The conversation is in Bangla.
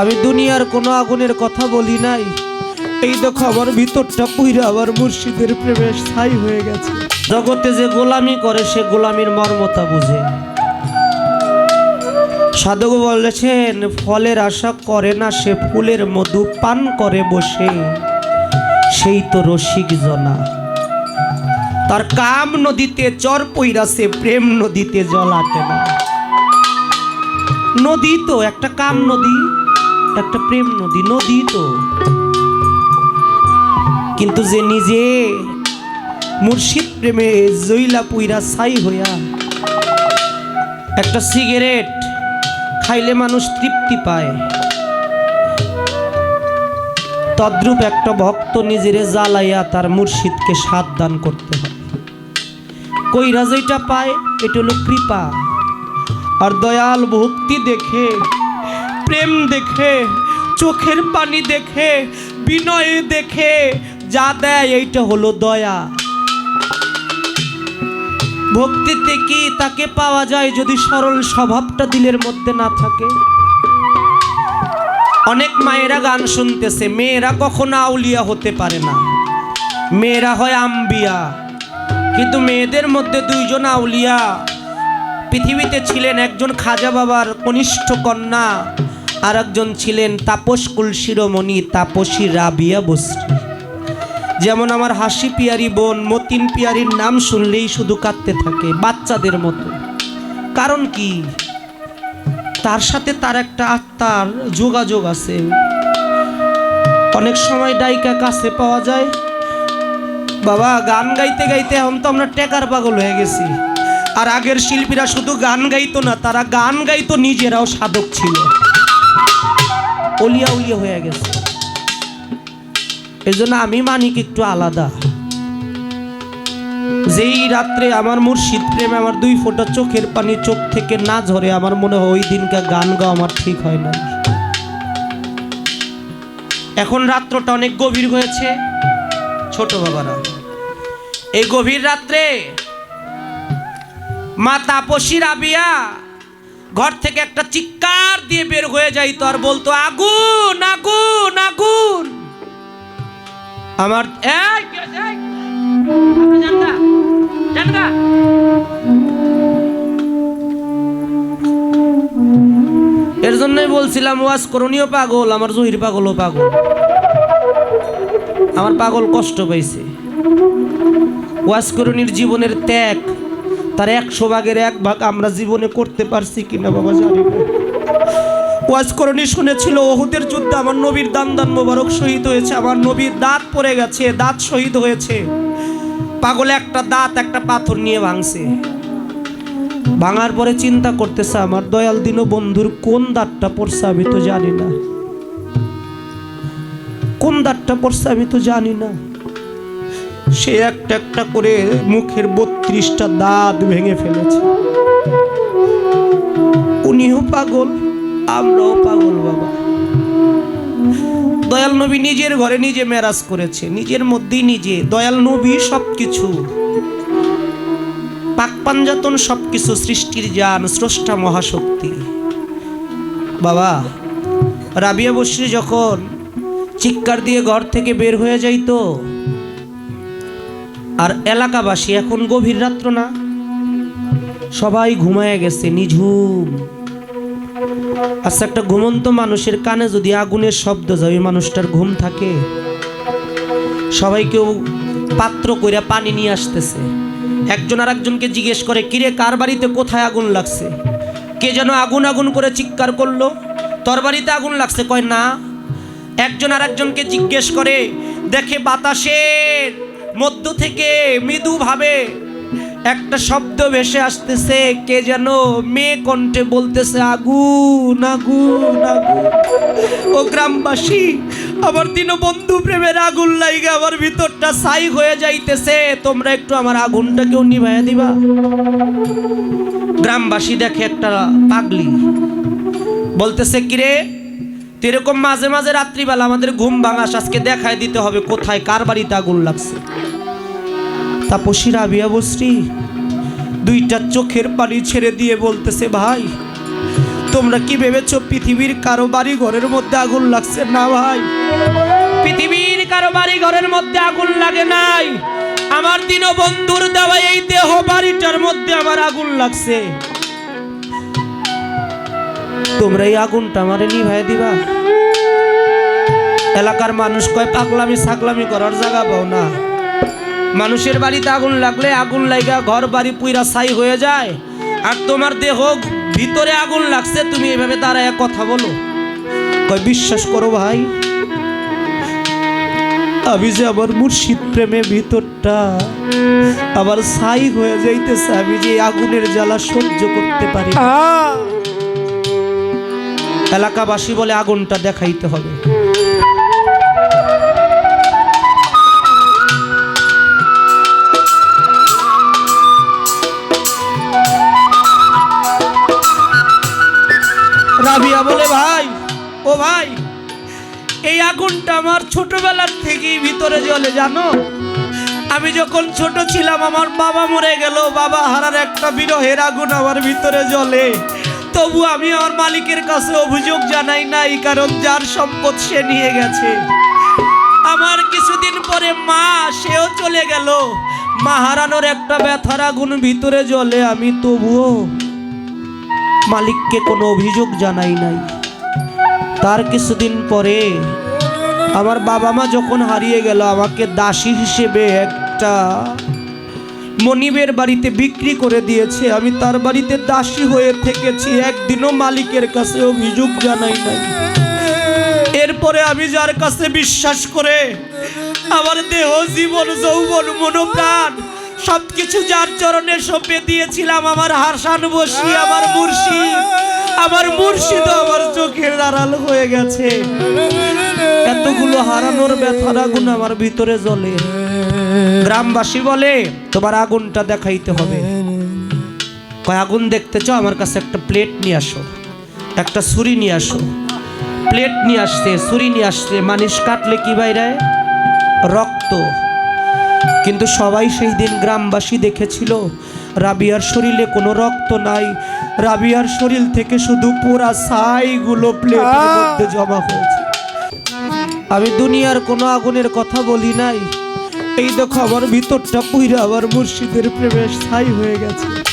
আমি দুনিয়ার কোনো আগুনের কথা বলি নাই। এই দেখো আমার ভিতরটা পুইরা আমার মুর্শিদের প্রেমে ছাই হয়ে গেছে। জগতে যে গোলামি করে, সে গোলামির মর্মতা বুঝে। সাধক বলেছেন, ফলের আশা করে না সে, ফুলের মধু পান করে বসে। সেই তো রসিক জনা। তার কাম নদীতে চর পইরাছে প্রেম নদীতে জল আটে না। নদী তো একটা কাম নদী। একটা প্রেম নদী নদী তো। কিন্তু যে নিজে মুর্শিদ প্রেমে জইলা পুইরা ছাই হইয়া একটা সিগারেট খাইলে মানুষ তৃপ্তি পায়। তদ্রূপ একটা ভক্ত নিজেরে জ্বালাইয়া তার মুর্শিদকে সাত দান করতে হয়। কইরা যেটা পায়, এটা হলো কৃপা। আর দয়াল ভক্তি দেখে প্রেম দেখে, চোখের পানি দেখে, বিনয় দেখে, যা দেয় এইটা হলো দয়া। ভক্তিতে কি তাকে পাওয়া যায় যদি সরল স্বভাবটা দিলের মধ্যে না থাকে? অনেক মায়েরা গান শুনতেছে, মেয়েরা কখনো আউলিয়া হতে পারে না। মেয়েরা হয় আম্বিয়া, কিন্তু মেয়েদের মধ্যে দুইজন আউলিয়া। পৃথিবীতে ছিলেন একজন খাজা বাবার কনিষ্ঠ কন্যা আর একজন ছিলেন তাপসকুল শিরোমণি তাপসী রাবিয়া বস্ত্রী। যেমন আমার হাসি পিয়ারি বোন, মতিন পিয়ারির নাম শুনলেই শুধু কাঁদতে থাকে বাচ্চাদের মতো। কারণ কি? তার সাথে তার একটা আত্মার যোগাযোগ আছে। অনেক সময় ডাইকা কাছে পাওয়া যায়। বাবা, গান গাইতে গাইতে এখন তো আমরা টেকার পাগল হয়ে গেছি। আর আগের শিল্পীরা শুধু গান গাইতো না, তারা গান গাইতো নিজেরাও সাধক ছিল। অলিয়া উলিয়া হয়ে গেছে। এই জন্য আমি মানিক একটু আলাদা। যেই রাত্রে আমার মুর্শিদ প্রেমে আমার দুই ফোঁটা চোখের পানি চোখ থেকে না ঝরে, আমার মনে হয় ওই দিনকে গান গাওয়া আমার ঠিক হয় না। এখন রাত্রটা অনেক গভীর হয়েছে, ছোট বাবারা। এই গভীর রাত্রে মা তাপসী রাবিয়া ঘর থেকে একটা চিৎকার দিয়ে বের হয়ে যাইতো আর বলতো আগুন আগুন আগুন। আমার। এর জন্যই বলছিলাম ওয়াজ করণীয় পাগল আমার জহির পাগলও পাগল। আমার পাগল কষ্ট পাইছে। ওয়াজ করণীর জীবনের ত্যাগ তার একশো ভাগের এক ভাগ আমরা জীবনে করতে পারছি কিনা বাবা জানি না। ওয়াজ করণী শুনেছিল, ওহুদের যুদ্ধে আমার নবীর দান দান মোবারক শহীদ হয়েছে, আমার নবীর দাঁত পড়ে গেছে, দাঁত শহীদ হয়েছে। পাগলে একটা দাঁত একটা পাথর নিয়ে ভাঙছে। ভাঙার পরে চিন্তা করতেছে, আমার দয়াল দিন বন্ধুর কোন দাঁতটা পড়ছে আমি তো জানি না। কোন দাঁতটা পড়ছে আমি তো জানি না। সে একটা একটা করে মুখের বত্রিশটা দাঁত ভেঙে ফেলেছে। উনিও পাগল, আমরাও পাগল বাবা। দয়াল নবী নিজের ঘরে নিজে মেরাজ করেছে, নিজের মধ্যেই নিজে। দয়াল নবী সবকিছু। পাক পাঞ্জাতন সবকিছু, সৃষ্টির যান স্রষ্টা মহাশক্তি। বাবা, রাবিয়া বসরি যখন চিৎকার দিয়ে ঘর থেকে বের হয়ে যাইতো আর এলাকাবাসী এখন গভীর রাত্র না? সবাই ঘুমায় গেছে, নিঝুম। আচ্ছা একটা ঘুমন্ত মানুষের কানে যদি আগুনের শব্দ যায়, ওই মানুষটার ঘুম থাকে? সবাই কেউ পাত্র কইরা পানি নিয়ে আসতেছে। একজন আর একজনকে জিজ্ঞেস করে, কিরে, কার বাড়িতে কোথায় আগুন লাগছে? কে যেন আগুন আগুন করে চিৎকার করল? তোর বাড়িতে আগুন লাগছে? কয়, না। একজন আর একজনকে জিজ্ঞেস করে, দেখে বাতাসের মধ্য থেকে মৃদুভাবে একটা শব্দ ভেসে আসতেছে, কে যেন মেয়ে কণ্ঠে বলতেছে আগুন আগুন আগুন ও গ্রামবাসী, আমার দিন বন্ধু প্রেমের আগুন লাইগে আমার ভিতরটা ছাই হয়ে যাইতেছে। তোমরা একটু আমার আগুনটা কেউ নিভাইয়া দিবা। গ্রামবাসী দেখে একটা পাগলি বলতেছে, কিরে এরকম মাঝে মাঝে রাত্রিবেলা আমাদের ঘুম ভাঙাস, আজকে দেখায় দিতে হবে কোথায়, কার বাড়িতে আগুন লাগছে। তাপসী রাবিয়া বসরি দুইটা চোখের পানি ছেড়ে দিয়ে বলতেছে, ভাই, তোমরা কি ভেবেছো পৃথিবীর কারও বাড়ি ঘরের মধ্যে আগুন লাগছে না, ভাই? পৃথিবীর কারও বাড়ি ঘরের মধ্যে আগুন লাগে নাই। আমার দিন বন্ধুর দেওয়া এই দেহ বাড়িটার মধ্যে আমার আগুন লাগছে। তোমরা এই আগুনটা আমারে নিভাই দিবা। এলাকার মানুষ কয়, পাগলামি ছাগলামি করার জায়গা পাও না। মানুষের বাড়িতে আগুন লাগলে আগুন লাগা ঘর বাড়ি পুইরা ছাই হয়ে যায়। আর তোমার দেহ ভিতরে আগুন লাগছে, তুমি এভাবে দাঁড়ায় কথা বলো। কয়, বিশ্বাস করো ভাই, আমি যে আমার মুর্শিদ প্রেমে ভিতরটা আবার ছাই হয়ে যাইতেছে, আমি যে আগুনের জ্বালা সহ্য করতে পারি। এলাকাবাসী বলে আগুনটা দেখাইতে হবে। রাবিয়া বলে, ভাই, ও ভাই, এই আগুনটা আমার ছোটবেলার থেকেই ভিতরে জ্বলে জানো? আমি যখন ছোট ছিলাম, আমার বাবা মরে গেল, বাবা হারার একটা বিরহের আগুন আমার ভিতরে জ্বলে তবু আমি আমার মালিকের কাছে অভিযোগ জানাই নাই, কারণ যার সম্পদ সে নিয়ে গেছে। আমার কিছুদিন পরে মা, সেও চলে গেল। মা হারানোর একটা ব্যথার আগুন ভিতরে জ্বলে, আমি তবুও মালিককে কোনো অভিযোগ জানাই নাই। তার কিছুদিন পরে আমার বাবা মা যখন হারিয়ে গেল, আমাকে দাসী হিসেবে একটা মনিবের বাড়িতে বিক্রি করে দিয়েছে। আমি তার বাড়িতে দাসী হয়ে থেকেছি। একদিনও মালিকের কাছে অভিযোগ জানাই নাই। এরপরে আমি যার কাছে বিশ্বাস করে আমার দেহ, জীবন, যৌবন, মনোপ্রাণ, সবকিছু যার চরণে সঁপে দিয়েছিলাম, আমার হাসান বসি, আমার মুর্শিদ আমার মুর্শিদ আমার চোখের আড়াল হয়ে গেছে। এতগুলো হারানোর ব্যথার আগুন আমার ভিতরে জ্বলে। গ্রামবাসী বলে, তোমার আগুনটা দেখাইতে হবে। কয় আগুন দেখতে চাও? আমার কাছে একটা প্লেট নিয়ে আসো। একটা ছুরি নিয়ে আসো। প্লেট নিয়ে আসছে, ছুরি নিয়ে আসছে মানুষ কাটলে কি বাইরে রক্ত। কিন্তু সবাই সেই দিন গ্রামবাসী দেখেছিল, রাবিয়ার শরীরে কোনো রক্ত নাই। রাবিয়ার শরীর থেকে শুধু পুরা ছাইগুলো প্লেটের মধ্যে জমা হয়েছে। আমি দুনিয়ার কোনো আগুনের কথা বলি নাই। এই দেখো আমার ভিতরটা পুইরা আমার মুর্শিদের প্রেমে ছাই হয়ে গেছে।